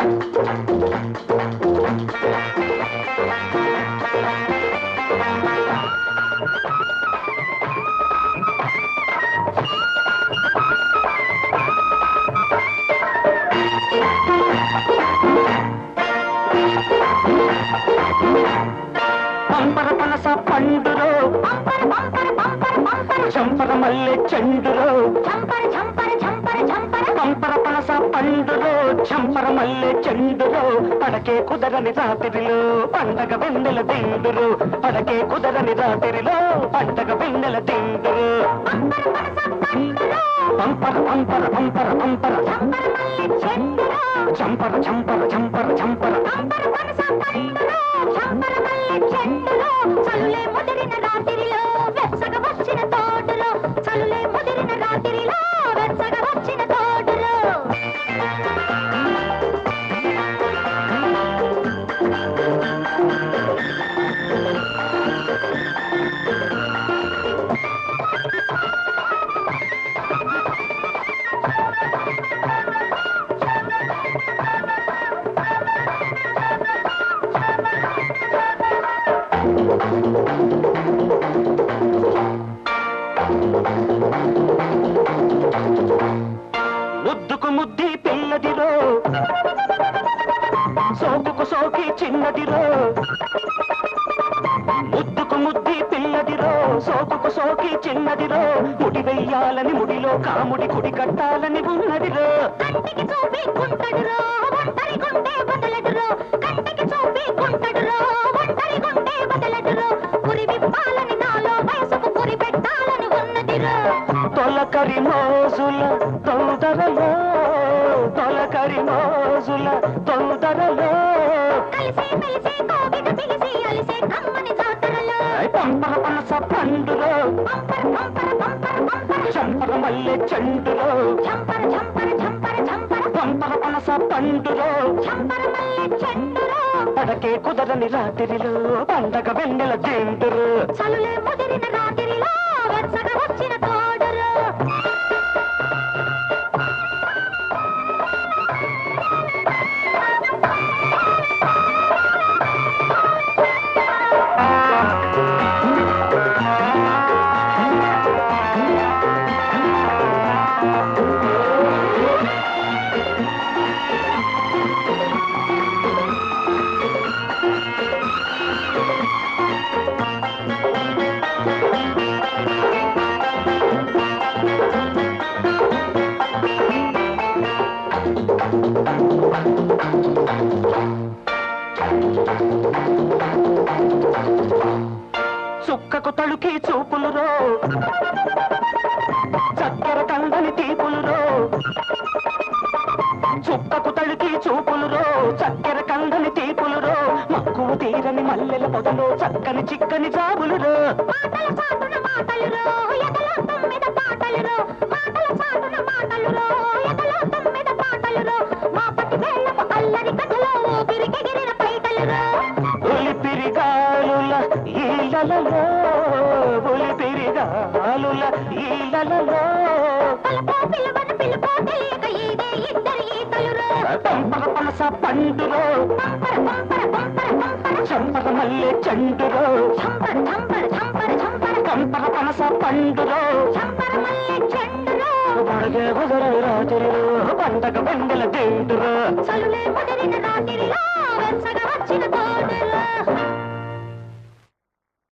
పంపర పనస పండురో. చంపర మల్లె చెండురో. చంపర చంపర చంపర చంపర. పంపర పండురో చంపర మల్లె చెండురో పడకే కుదరని రాత్రిలో పండగ వెన్నెల దిండురు పడకే కుదరని రాత్రిలో పండగ వెన్నెల దిండురు పంపర పంపర పంపర పంపర. చంపర చంపర చంపర చంపర. సోకి చిన్నదిరో. ముద్దుకు ముద్ది పిల్లదిరో. సోకుకు సోకి చిన్నదిరో. ముడి వెయ్యాలని ముడిలో కాముడి కుడి కట్టాలని ఉన్నదిరో. కంటికి చూపి కుంటడురో ఒంటరి గుంటే బదలడిరో కంటికి చూపి కుంటడురో తొలకరి మోజుల తొందరలో తొలకరి మోజుల తొందరలో పంపర పనస పండులో చంపర మల్లె చెండులో. పంపర పనస పండులో. పడకే కుదరని రాత్రిలో పండగ వెన్నెల దిండురు చలులే ముదిరిన రాత్రిలో వచ్చిన చుక్కకు తలుకి చూపులురో. చక్కెర కందని తీపులురో. చుక్కకు తలుకి చూపులురో. చక్కెర కందని తీపులురో. మక్కువ తీరని మల్లెల పొదలో చక్కని చిక్కని జాబులురో. మాటల ఈలలో ఈలలో ఈదే ఇద్దరి ఈతలురో. పంపర పనస పంపర చంపర మల్లె చంపర పంపర పనస పండురో. చంపర మల్లె చెండురో. పడగే కుదరని రాత్రిలో పండగ వెన్నెల దిండురో చలులే